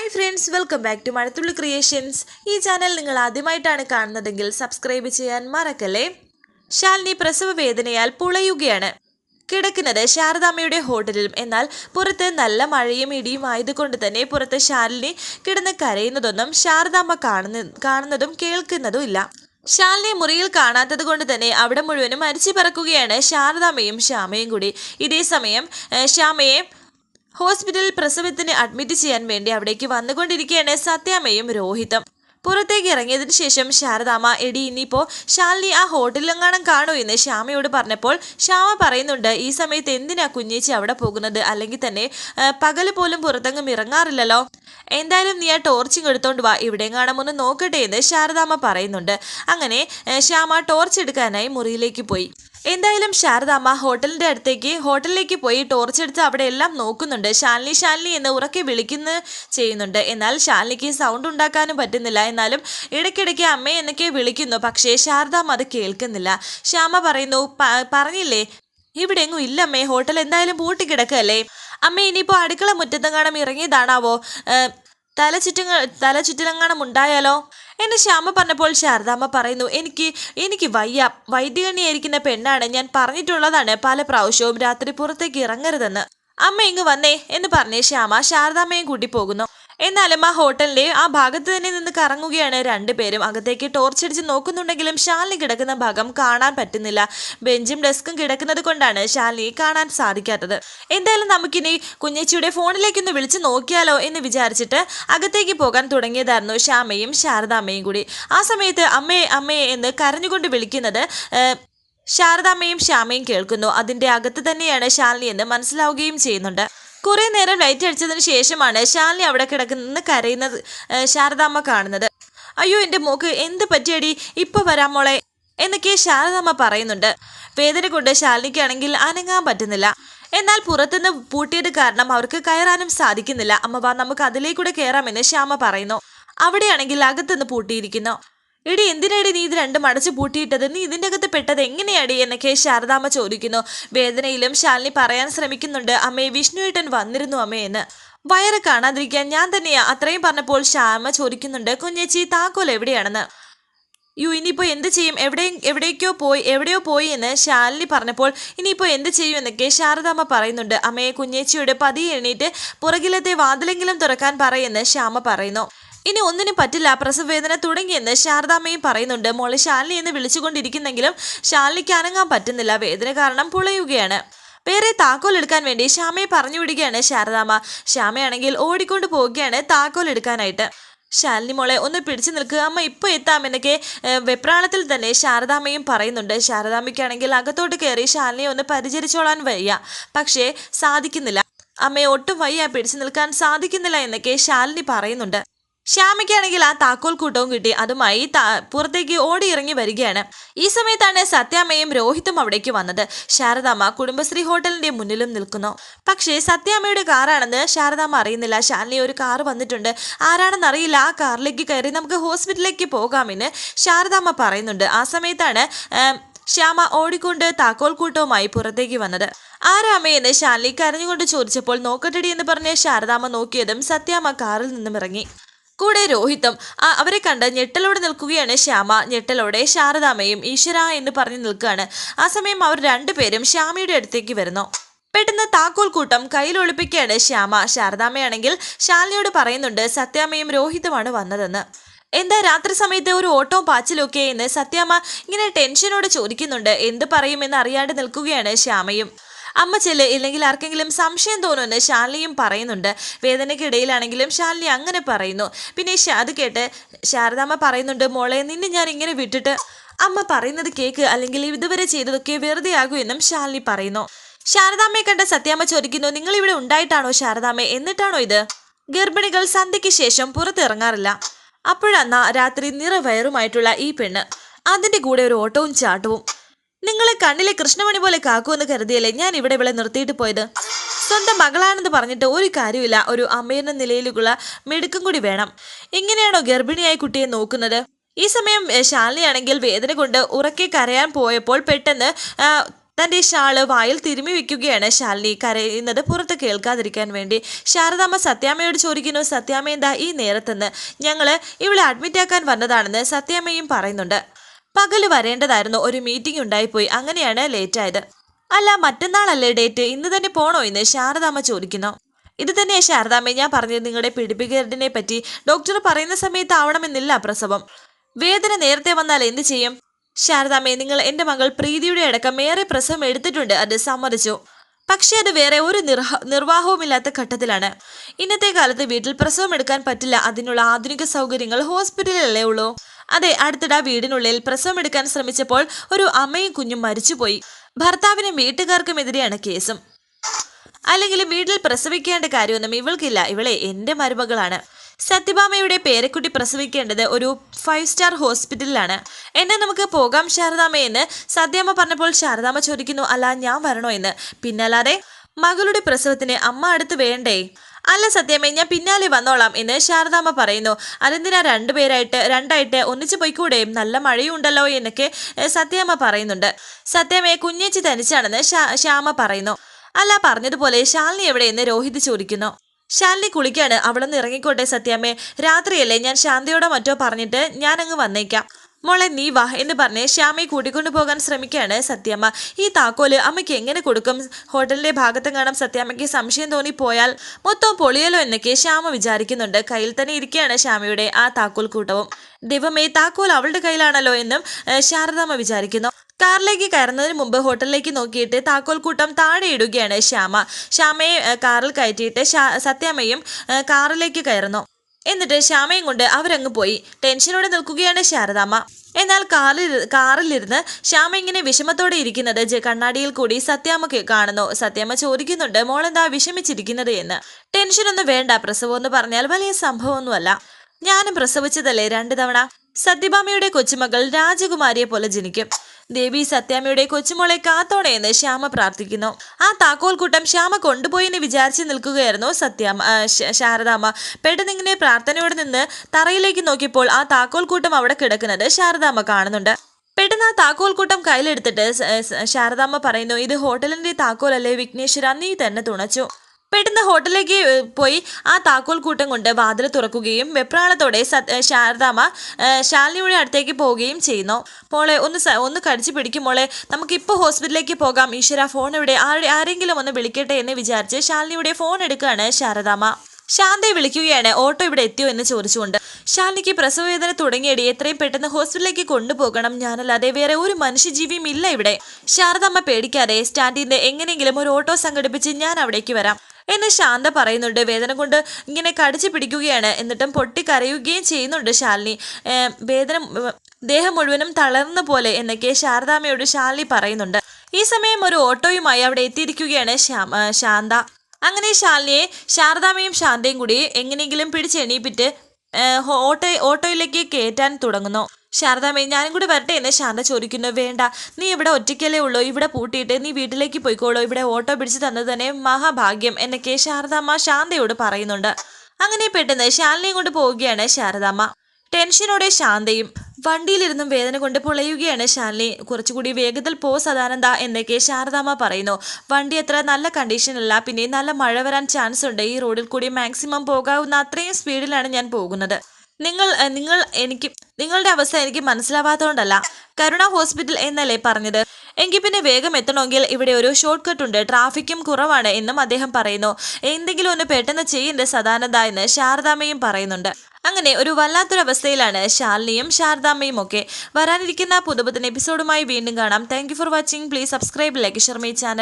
Hi friends welcome back to Mazhathulli creations ഈ channel നിങ്ങൾ ആദ്യമായിട്ടാണ് കാണുന്നതെങ്കിൽ സബ്സ്ക്രൈബ് ചെയ്യാൻ മറക്കല്ലേ? ശാലിനി പ്രസവ വേദനയാൽ പുളയുകയാണ്. കിടക്കുന്നത് ശാരദാമ്മയുടെ ഹോട്ടലിലും എന്നാൽ പുറത്ത് നല്ല മഴയും ഇടിയും ആയതുകൊണ്ട് തന്നെ പുറത്ത് ശാലിനി കിടന്ന് കരയുന്നതൊന്നും ശാരദാമ്മ കാണുന്ന കാണുന്നതും കേൾക്കുന്നതും ഇല്ല. ശാലിനെ മുറിയിൽ കാണാത്തത് കൊണ്ട് തന്നെ അവിടെ മുഴുവനും അരിച്ചു പറക്കുകയാണ് ശാരദാമ്മയും ശ്യാമയും കൂടി. ഇതേസമയം ശ്യാമയെ ഹോസ്പിറ്റലിൽ പ്രസവത്തിന് അഡ്മിറ്റ് ചെയ്യാൻ വേണ്ടി അവിടേക്ക് വന്നുകൊണ്ടിരിക്കുകയാണ് സത്യാമ്മയും രോഹിതം പുറത്തേക്ക് ഇറങ്ങിയതിനു ശേഷം ശാരദാമ്മ എടി ഇനിയിപ്പോ ശാലിനി ആ ഹോട്ടലിലെങ്ങാനും കാണൂ എന്ന് ശ്യാമയോട് പറഞ്ഞപ്പോൾ ശ്യാമ പറയുന്നുണ്ട് ഈ സമയത്ത് എന്തിനാ കുഞ്ഞേച്ചി അവിടെ പോകുന്നത്? അല്ലെങ്കിൽ തന്നെ പകൽ പോലും പുറത്തെങ്ങും ഇറങ്ങാറില്ലല്ലോ. എന്തായാലും നീ ആ ടോർച്ചിങ് എടുത്തോണ്ട് വാ ഇവിടെ ഒന്ന് നോക്കട്ടെ എന്ന് ശാരദാമ്മ പറയുന്നുണ്ട്. അങ്ങനെ ശ്യാമ ടോർച്ച് എടുക്കാനായി മുറിയിലേക്ക് പോയി. എന്തായാലും ശാരദാമ്മ ഹോട്ടലിന്റെ അടുത്തേക്ക് ഹോട്ടലിലേക്ക് പോയി ടോർച്ച് എടുത്ത് അവിടെ എല്ലാം നോക്കുന്നുണ്ട്. ശാലിനി ശാലിനി എന്ന് ഉറക്കെ വിളിക്കുന്ന ചെയ്യുന്നുണ്ട്. എന്നാൽ ശാലിനിക്ക് സൗണ്ട് ഉണ്ടാക്കാനും പറ്റുന്നില്ല. എന്നാലും ഇടയ്ക്കിടയ്ക്ക് അമ്മയെ എന്നൊക്കെ വിളിക്കുന്നു. പക്ഷേ ശാരദാമ്മ അത് കേൾക്കുന്നില്ല. ശ്യാമ പറയുന്നു "പ- പറഞ്ഞില്ലേ? ഇവിടെ എങ്ങും ഇല്ലമ്മേ ഹോട്ടൽ എന്തായാലും പൂട്ടിക്കിടക്കല്ലേ? അമ്മ ഇനിയിപ്പോൾ അടുക്കള മുറ്റത്തെങ്ങാനും ഇറങ്ങിയതാണാവോ? തല ചുറ്റുങ്ങ തല ചുറ്റിലങ്ങാനും ഉണ്ടായാലോ? എന്നെ ശ്യാമ പറഞ്ഞപ്പോൾ ശാരദാമ്മ പറയുന്നു എനിക്ക് എനിക്ക് വയ്യ. വൈദ്യകണ്ണിയായിരിക്കുന്ന പെണ്ണാണ് ഞാൻ പറഞ്ഞിട്ടുള്ളതാണ് പല പ്രാവശ്യവും രാത്രി പുറത്തേക്ക് ഇറങ്ങരുതെന്ന്. അമ്മ ഇങ്ങ് വന്നേ എന്ന് പറഞ്ഞ് ശ്യാമ ശാരദാമ്മയും കൂട്ടി പോകുന്നു എന്നാലും ആ ഹോട്ടലിന്റെ ആ ഭാഗത്ത് തന്നെ നിന്ന് കറങ്ങുകയാണ് രണ്ടുപേരും അകത്തേക്ക് ടോർച്ചടിച്ച് നോക്കുന്നുണ്ടെങ്കിലും ശാലിനി കിടക്കുന്ന ഭാഗം കാണാൻ പറ്റുന്നില്ല. ബെഞ്ചും ഡെസ്കും കിടക്കുന്നത് കൊണ്ടാണ് ശാലിനി കാണാൻ സാധിക്കാത്തത്. എന്തായാലും നമുക്കിനി കുഞ്ഞേച്ചിയുടെ ഫോണിലേക്കൊന്ന് വിളിച്ച് നോക്കിയാലോ എന്ന് വിചാരിച്ചിട്ട് അകത്തേക്ക് പോകാൻ തുടങ്ങിയതായിരുന്നു ശ്യാമയും ശാരദാമ്മയും കൂടി. ആ സമയത്ത് അമ്മേ അമ്മേ എന്ന് കരഞ്ഞുകൊണ്ട് വിളിക്കുന്നത് ശാരദാമ്മയും ശ്യാമയും കേൾക്കുന്നു. അതിന്റെ അകത്ത് തന്നെയാണ് ശാലിനി എന്ന് മനസ്സിലാവുകയും ചെയ്യുന്നുണ്ട്. കുറെ നേരം ലൈറ്റ് അടിച്ചതിന് ശേഷമാണ് ശാലിനി അവിടെ കിടക്കുന്ന കരയുന്നത് ശാരദാമ്മ കാണുന്നത്. അയ്യോ എന്റെ മോക്ക് എന്ത് പറ്റിയടി? ഇപ്പൊ വരാം മോളെ എന്നൊക്കെ ശാരദാമ്മ പറയുന്നുണ്ട്. വേദന കൊണ്ട് ശാലിനിക്കാണെങ്കിൽ അനങ്ങാൻ പറ്റുന്നില്ല. എന്നാൽ പുറത്തുനിന്ന് പൂട്ടിയത് കാരണം അവർക്ക് കയറാനും സാധിക്കുന്നില്ല. അമ്മ വാ നമുക്ക് അതിലേക്കൂടെ കയറാമെന്ന് ശ്യാമ പറയുന്നു. അവിടെയാണെങ്കിൽ അകത്തുനിന്ന് പൂട്ടിയിരിക്കുന്നു. എടി എന്തിനാടി നീ ഇത് രണ്ടും അടച്ചു പൂട്ടിയിട്ടത്? നീ ഇതിന്റെ അകത്ത് പെട്ടത് എങ്ങനെയാടി എന്നൊക്കെ ശാരദാമ്മ ചോദിക്കുന്നു. വേദനയിലും ശാലിനി പറയാൻ ശ്രമിക്കുന്നുണ്ട്. അമ്മേ വിഷ്ണുവേട്ടൻ വന്നിരുന്നു അമ്മേ എന്ന്. വയറ് കാണാതിരിക്കാൻ ഞാൻ തന്നെയാ. അത്രയും പറഞ്ഞപ്പോൾ ശ്യാമ ചോദിക്കുന്നുണ്ട് കുഞ്ഞേച്ചി താക്കോൽ എവിടെയാണെന്ന്? യു ഇനിയിപ്പോൾ എന്ത് ചെയ്യും? എവിടെയും എവിടേക്കോ പോയി എവിടെയോ പോയി എന്ന് ശാലിനി പറഞ്ഞപ്പോൾ ഇനിയിപ്പോൾ എന്ത് ചെയ്യും എന്നൊക്കെ ശാരദാമ്മ പറയുന്നുണ്ട്. അമ്മയെ കുഞ്ഞേച്ചിയുടെ പതിയെ എണീറ്റ് പുറകിലത്തെ വാതിലെങ്കിലും തുറക്കാൻ പറയുമെന്ന് ശ്യാമ പറയുന്നു. ഇനി ഒന്നിനും പറ്റില്ല. പ്രസവവേദന തുടങ്ങിയെന്ന് ശാരദാമ്മയും പറയുന്നുണ്ട്. മോളെ ശാലിനി എന്ന് വിളിച്ചുകൊണ്ടിരിക്കുന്നെങ്കിലും ശാലിനിക്ക് അനങ്ങാൻ പറ്റുന്നില്ല. വേദന കാരണം പുളയുകയാണ്. വേറെ താക്കോൽ എടുക്കാൻ വേണ്ടി ശ്യാമയെ പറഞ്ഞു വിടുകയാണ് ശാരദാമ്മ. ശ്യാമയാണെങ്കിൽ ഓടിക്കൊണ്ട് പോവുകയാണ് താക്കോൽ എടുക്കാനായിട്ട്. ശാലിനി മോളെ ഒന്ന് പിടിച്ചു നിൽക്കുക അമ്മ ഇപ്പോൾ എത്താം എന്നൊക്കെ വെപ്രാളത്തിൽ തന്നെ ശാരദാമ്മയും പറയുന്നുണ്ട്. ശാരദാമ്മയ്ക്കാണെങ്കിൽ അകത്തോട്ട് കയറി ശാലിനിയെ ഒന്ന് പരിചരിച്ചോളാൻ വയ്യ. പക്ഷേ സാധിക്കുന്നില്ല. അമ്മയെ ഒട്ടും വയ്യ. പിടിച്ചു നിൽക്കാൻ സാധിക്കുന്നില്ല എന്നൊക്കെ ശാലിനി പറയുന്നുണ്ട്. ശ്യാമയ്ക്കാണെങ്കിൽ ആ താക്കോൽ കൂട്ടവും കിട്ടി. അതുമായി പുറത്തേക്ക് ഓടി ഇറങ്ങി വരികയാണ്. ഈ സമയത്താണ് സത്യാമ്മയും രോഹിത്തും അവിടേക്ക് വന്നത്. ശാരദാമ്മ കുടുംബശ്രീ ഹോട്ടലിന്റെ മുന്നിലും നിൽക്കുന്നു. പക്ഷേ സത്യാമ്മയുടെ കാറാണെന്ന് ശാരദാമ്മ അറിയുന്നില്ല. ശാലിനി ഒരു കാർ വന്നിട്ടുണ്ട്. ആരാണെന്ന് അറിയില്ല. ആ കാറിലേക്ക് കയറി നമുക്ക് ഹോസ്പിറ്റലിലേക്ക് പോകാമെന്ന് ശാരദാമ്മ പറയുന്നുണ്ട്. ആ സമയത്താണ് ശ്യാമ ഓടിക്കൊണ്ട് താക്കോൽ കൂട്ടവുമായി പുറത്തേക്ക് വന്നത്. ആരാമയെന്ന് ശാലിനി കരഞ്ഞുകൊണ്ട് ചോദിച്ചപ്പോൾ നോക്കട്ടടി എന്ന് പറഞ്ഞ് ശാരദാമ്മ നോക്കിയതും സത്യാമ്മ കാറിൽ നിന്നും ഇറങ്ങി. കൂടെ രോഹിത്തും അവരെ കണ്ട് ഞെട്ടലോടെ നിൽക്കുകയാണ് ശ്യാമ. ഞെട്ടലോടെ ശാരദാമയും ഈശ്വര എന്ന് പറഞ്ഞു നിൽക്കുകയാണ്. ആ സമയം അവർ രണ്ടുപേരും ശ്യാമയുടെ അടുത്തേക്ക് വരുന്നു. പെട്ടെന്ന് താക്കോൽ കൂട്ടം കയ്യിലൊളിപ്പിക്കുകയാണ് ശ്യാമ. ശാരദാമയാണെങ്കിൽ ശാലിനിയോട് പറയുന്നുണ്ട് സത്യാമ്മയും രോഹിതുമാണ് വന്നതെന്ന്. എന്താ രാത്രി സമയത്ത് ഒരു ഓട്ടോ പാച്ചിലൊക്കെ എന്ന് സത്യാമ്മ ഇങ്ങനെ ടെൻഷനോട് ചോദിക്കുന്നുണ്ട്. എന്ത് പറയുമെന്ന് അറിയാണ്ട് നിൽക്കുകയാണ് ശ്യാമയും. അമ്മ ചെല്ല് ഇല്ലെങ്കിൽ ആർക്കെങ്കിലും സംശയം തോന്നുമെന്ന് ശാലിനിയും പറയുന്നുണ്ട്. വേദനയ്ക്കിടയിലാണെങ്കിലും ശാലിനി അങ്ങനെ പറയുന്നു. പിന്നെ അത് കേട്ട് ശാരദാമ്മ പറയുന്നുണ്ട് മോളെ നിന്നെ ഞാൻ ഇങ്ങനെ വിട്ടിട്ട് അമ്മ പറയുന്നത് കേക്ക് അല്ലെങ്കിൽ ഇതുവരെ ചെയ്തതൊക്കെ വെറുതെ ആകൂ എന്നും ശാലിനി പറയുന്നു. ശാരദാമ്മയെ കണ്ട സത്യാമ്മ ചോദിക്കുന്നു നിങ്ങൾ ഇവിടെ ഉണ്ടായിട്ടാണോ ശാരദാമ്മ? എന്നിട്ടാണോ ഇത്? ഗർഭിണികൾ സന്ധ്യയ്ക്ക് ശേഷം പുറത്തിറങ്ങാറില്ല. അപ്പോഴന്നാ രാത്രി നിറവയറുമായിട്ടുള്ള ഈ പെണ്ണ്. അതിന്റെ കൂടെ ഒരു ഓട്ടവും ചാട്ടവും. നിങ്ങളെ കണ്ണിലെ കൃഷ്ണമണി പോലെ കാക്കുമെന്ന് കരുതിയല്ലേ ഞാൻ ഇവിടെ ഇവിടെ നിർത്തിയിട്ട് പോയത്? സ്വന്തം മകളാണെന്ന് പറഞ്ഞിട്ട് ഒരു കാര്യമില്ല ഒരു അമ്മയെന്ന നിലയിലുള്ള മിടുക്കും കൂടി വേണം. ഇങ്ങനെയാണോ ഗർഭിണിയായി കുട്ടിയെ നോക്കുന്നത്? ഈ സമയം ശാലിനിയാണെങ്കിൽ വേദന കൊണ്ട് ഉറക്കെ കരയാൻ പോയപ്പോൾ പെട്ടെന്ന് തന്റെ ഷാൾ വായിൽ തിരുമ്മി വെക്കുകയാണ് ശാലിനി കരയുന്നത് പുറത്ത് കേൾക്കാതിരിക്കാൻ വേണ്ടി. ശാരദാമ്മ സത്യാമ്മയോട് ചോദിക്കുന്നു സത്യാമ്മ എന്താ ഈ നേരത്തെന്ന്? ഞങ്ങൾ ഇവളെ അഡ്മിറ്റാക്കാൻ വന്നതാണെന്ന് സത്യാമ്മയും പറയുന്നുണ്ട്. പകൽ വരേണ്ടതായിരുന്നു. ഒരു മീറ്റിംഗ് ഉണ്ടായിപ്പോയി. അങ്ങനെയാണ് ലേറ്റ് ആയത്. അല്ല മറ്റന്നാളല്ലേ ഡേറ്റ് ഇന്ന് തന്നെ പോണോ എന്ന് ശാരദാമ്മ ചോദിക്കുന്നു. ഇത് തന്നെയാ ശാരദാമ്മ ഞാൻ പറഞ്ഞത് നിങ്ങളുടെ പിടിപ്പിക്കരുടിനെ പറ്റി. ഡോക്ടർ പറയുന്ന സമയത്ത് ആവണമെന്നില്ല പ്രസവം. വേദന നേരത്തെ വന്നാൽ എന്ത് ചെയ്യും? ശാരദാമ്മേ നിങ്ങൾ എന്റെ മകൾ പ്രീതിയുടെ അടക്കം ഏറെ പ്രസവം എടുത്തിട്ടുണ്ട്. അത് സമ്മതിച്ചു. പക്ഷേ അത് വേറെ ഒരു നിർഹ നിർവാഹവുമില്ലാത്ത ഘട്ടത്തിലാണ്. ഇന്നത്തെ കാലത്ത് വീട്ടിൽ പ്രസവം എടുക്കാൻ പറ്റില്ല. അതിനുള്ള ആധുനിക സൗകര്യങ്ങൾ ഹോസ്പിറ്റലിലല്ലേ ഉള്ളൂ. അതെ അടുത്തിടെ വീടിനുള്ളിൽ പ്രസവം എടുക്കാൻ ശ്രമിച്ചപ്പോൾ ഒരു അമ്മയും കുഞ്ഞും മരിച്ചുപോയി. ഭർത്താവിനും വീട്ടുകാർക്കുമെതിരെയാണ് കേസും. അല്ലെങ്കിൽ വീട്ടിൽ പ്രസവിക്കേണ്ട കാര്യമൊന്നും ഇവൾക്കില്ല. ഇവളെ എന്റെ മരുമകളാണ്. സത്യഭാമയുടെ പേരക്കുട്ടി പ്രസവിക്കേണ്ടത് ഒരു ഫൈവ് സ്റ്റാർ ഹോസ്പിറ്റലിലാണ്. എന്നെ നമുക്ക് പോകാം ശാരദാമ്മ എന്ന് സത്യാമ്മ പറഞ്ഞപ്പോൾ ശാരദാമ്മ ചോദിക്കുന്നു അല്ല ഞാൻ വരണോ എന്ന്? പിന്നല്ലാതെ മകളുടെ പ്രസവത്തിന് അമ്മ അടുത്ത് വേണ്ടേ? അല്ല സത്യമേ ഞാൻ പിന്നാലെ വന്നോളാം എന്ന് ശാരദാമ്മ പറയുന്നു. അതെന്തിനാ രണ്ടുപേരായിട്ട് രണ്ടായിട്ട് ഒന്നിച്ചു പോയിക്കൂടെ? നല്ല മഴയും ഉണ്ടല്ലോ എന്നൊക്കെ സത്യമ്മ പറയുന്നുണ്ട്. സത്യമേ കുഞ്ഞേച്ചി തനിച്ചാണെന്ന് ശ്യാമ പറയുന്നു. അല്ല പറഞ്ഞതുപോലെ ശാലിനി എവിടെയെന്ന് രോഹിത് ചോദിക്കുന്നു. ശാലിനി കുളിക്കാണ്. അവളൊന്ന് ഇറങ്ങിക്കോട്ടെ സത്യാമ്മേ രാത്രിയല്ലേ ഞാൻ ശാന്തിയോടോ മറ്റോ പറഞ്ഞിട്ട് ഞാനങ്ങ് വന്നേക്കാം. മോളെ നീ വാ എന്ന് പറഞ്ഞ് ശ്യാമയെ കൂട്ടിക്കൊണ്ടു പോകാൻ ശ്രമിക്കുകയാണ് സത്യാമ്മ. ഈ താക്കോൽ അമ്മയ്ക്ക് എങ്ങനെ കൊടുക്കും? ഹോട്ടലിന്റെ ഭാഗത്ത് കാണാം സത്യാമ്മയ്ക്ക് സംശയം തോന്നിപ്പോയാൽ മൊത്തം പൊളിയലോ എന്നൊക്കെ ശ്യാമ വിചാരിക്കുന്നുണ്ട്. കയ്യിൽ തന്നെ ഇരിക്കുകയാണ് ശ്യാമയുടെ ആ താക്കോൽ കൂട്ടവും. ദൈവമേ താക്കോൽ അവളുടെ കയ്യിലാണല്ലോ എന്നും ശാരദാമ്മ വിചാരിക്കുന്നു. കാറിലേക്ക് കയറുന്നതിന് മുമ്പ് ഹോട്ടലിലേക്ക് നോക്കിയിട്ട് താക്കോൽ കൂട്ടം താഴെ ഇടുകയാണ് ശ്യാമ. ശ്യാമയെ കാറിൽ കയറ്റിയിട്ട് സത്യാമ്മയും കാറിലേക്ക് കയറുന്നു. എന്നിട്ട് ശ്യാമയും കൊണ്ട് അവരങ്ങ് പോയി. ടെൻഷനോടെ നിൽക്കുകയാണ് ശാരദാമ്മ. എന്നാൽ കാറിൽ കാറിലിരുന്ന് ശ്യാമ ഇങ്ങനെ വിഷമത്തോടെ ഇരിക്കുന്നത് കണ്ണാടിയിൽ കൂടി സത്യാമ്മ കാണുന്നു. സത്യാമ്മ ചോദിക്കുന്നുണ്ട് മോളെന്താ വിഷമിച്ചിരിക്കുന്നത് എന്ന്. ടെൻഷനൊന്നും വേണ്ട പ്രസവം എന്ന് പറഞ്ഞാൽ വലിയ സംഭവമൊന്നുമല്ല. ഞാനും പ്രസവിച്ചതല്ലേ രണ്ടു തവണ. സത്യഭാമയുടെ കൊച്ചുമകൾ രാജകുമാരിയെ പോലെ ജനിക്കും. ദേവി സത്യാമ്മയുടെ കൊച്ചുമോളെ കാത്തോണേ എന്ന് ശ്യാമ പ്രാർത്ഥിക്കുന്നു. ആ താക്കോൽ കൂട്ടം ശ്യാമ കൊണ്ടുപോയി എന്ന് വിചാരിച്ച് നിൽക്കുകയായിരുന്നു ശ- ശാരദാമ്മ. പെട്ടെന്ന് ഇങ്ങനെ പ്രാർത്ഥനയോടെ നിന്ന് തറയിലേക്ക് നോക്കിയപ്പോൾ ആ താക്കോൽ കൂട്ടം അവിടെ കിടക്കുന്നത് ശാരദാമ്മ കാണുന്നുണ്ട്. പെട്ടെന്ന് ആ താക്കോൽ കൂട്ടം കയ്യിലെടുത്തിട്ട് ശാരദാമ്മ പറയുന്നു ഇത് ഹോട്ടലിന്റെ താക്കോലല്ലേ വിഘ്നേശ്വര നീ തന്നെ തുണച്ചു. പെട്ടെന്ന് ഹോട്ടലിലേക്ക് പോയി. ആ താക്കോൽ കൂട്ടം കൊണ്ട് വാതിൽ തുറക്കുകയും വെപ്രാളത്തോടെ സത്- ശാരദാമ ശാലിനിയുടെ അടുത്തേക്ക് പോവുകയും ചെയ്യുന്നു. മോളെ ഒന്ന് ഒന്ന് കടിച്ചു പിടിക്കും മോളെ. നമുക്കിപ്പോൾ ഹോസ്പിറ്റലിലേക്ക് പോകാം. ഈശ്വര ഫോൺ ഇവിടെ ആരെ- ആരെങ്കിലും ഒന്ന് വിളിക്കട്ടെ എന്ന് വിചാരിച്ച് ശാലിനിയുടെ ഫോൺ എടുക്കുകയാണ് ശാരദാമ്മ. ശാന്തയെ വിളിക്കുകയാണ്. ഓട്ടോ ഇവിടെ എത്തിയോ? എന്ന് ചോദിച്ചുകൊണ്ട്. ശാലിനിക്ക് പ്രസവവേദന തുടങ്ങിയടി എത്രയും പെട്ടെന്ന് ഹോസ്പിറ്റലിലേക്ക് കൊണ്ടുപോകണം. ഞാനല്ലാതെ വേറെ ഒരു മനുഷ്യജീവിയും ഇല്ല ഇവിടെ. ശാരദാമ്മ പേടിക്കാതെ സ്റ്റാൻഡിന്റെ എങ്ങനെയെങ്കിലും ഒരു ഓട്ടോ സംഘടിപ്പിച്ച് ഞാൻ അവിടേക്ക് വരാം. എന്ന് ശാന്ത പറയുന്നുണ്ട്. വേദന കൊണ്ട് ഇങ്ങനെ കടിച്ചു പിടിക്കുകയാണ്. എന്നിട്ടും പൊട്ടിക്കരയുകയും ചെയ്യുന്നുണ്ട് ശാലിനി. വേദന ദേഹം മുഴുവനും തളർന്ന പോലെ എന്നൊക്കെ ശാരദാമ്മയോട് ശാലിനി പറയുന്നുണ്ട്. ഈ സമയം ഒരു ഓട്ടോയുമായി അവിടെ എത്തിയിരിക്കുകയാണ് ശാന്ത. അങ്ങനെ ശാലിനിയെ ശാരദാമ്മയും ശാന്തയും കൂടി എങ്ങനെയെങ്കിലും പിടിച്ചെണീപ്പിറ്റ് ഓട്ടോ ഓട്ടോയിലേക്ക് കയറ്റാൻ തുടങ്ങുന്നു. ശാരദാമ്മയെ ഞാനും കൂടി വരട്ടെ എന്ന് ശാന്ത ചോദിക്കുന്നു. വേണ്ട നീ ഇവിടെ ഒറ്റയ്ക്കല്ലേ ഉള്ളൂ. ഇവിടെ പൂട്ടിയിട്ട് നീ വീട്ടിലേക്ക് പോയിക്കോളൂ. ഇവിടെ ഓട്ടോ പിടിച്ച് തന്നത് തന്നെ മഹാഭാഗ്യം എന്നൊക്കെ ശാരദാമ്മ ശാന്തയോട് പറയുന്നുണ്ട്. അങ്ങനെ പെട്ടെന്ന് ശാലിനെയും കൊണ്ട് പോവുകയാണ് ശാരദാമ്മ. ടെൻഷനോടെ ശാന്തയും വണ്ടിയിലിരുന്നും വേദന കൊണ്ട് പൊളയുകയാണ് ശാലിനി. കുറച്ചുകൂടി വേഗത്തിൽ പോ സദാനന്ദ എന്നൊക്കെ ശാരദാമ്മ പറയുന്നു. വണ്ടി അത്ര നല്ല കണ്ടീഷനല്ല പിന്നെ നല്ല മഴ വരാൻ ചാൻസ് ഉണ്ട്. ഈ റോഡിൽ കൂടി മാക്സിമം പോകാവുന്ന അത്രയും സ്പീഡിലാണ് ഞാൻ പോകുന്നത്. നിങ്ങൾ നിങ്ങൾ എനിക്ക് നിങ്ങളുടെ അവസ്ഥ എനിക്ക് മനസ്സിലാവാത്തതുകൊണ്ടല്ല. കരുണ ഹോസ്പിറ്റൽ എന്നല്ലേ പറഞ്ഞത്? എങ്കിൽ പിന്നെ വേഗം എത്തണമെങ്കിൽ ഇവിടെ ഒരു ഷോർട്ട് കട്ട് ഉണ്ട് ട്രാഫിക്കും കുറവാണ് എന്നും അദ്ദേഹം പറയുന്നു. എന്തെങ്കിലും ഒന്ന് പെട്ടെന്ന് ചെയ്യേണ്ട സദാനന്ദ എന്ന് ശാരദാമ്മയും പറയുന്നുണ്ട്. അങ്ങനെ ഒരു വല്ലാത്തൊരവസ്ഥയിലാണ് ശാലിനിയും ശാരദാമ്മയും ഒക്കെ വരാനിരിക്കുന്ന പുതുപുത്തൻ എപ്പിസോഡുമായി വീണ്ടും കാണാം. Thank for watching please subscribe like Sharmi channel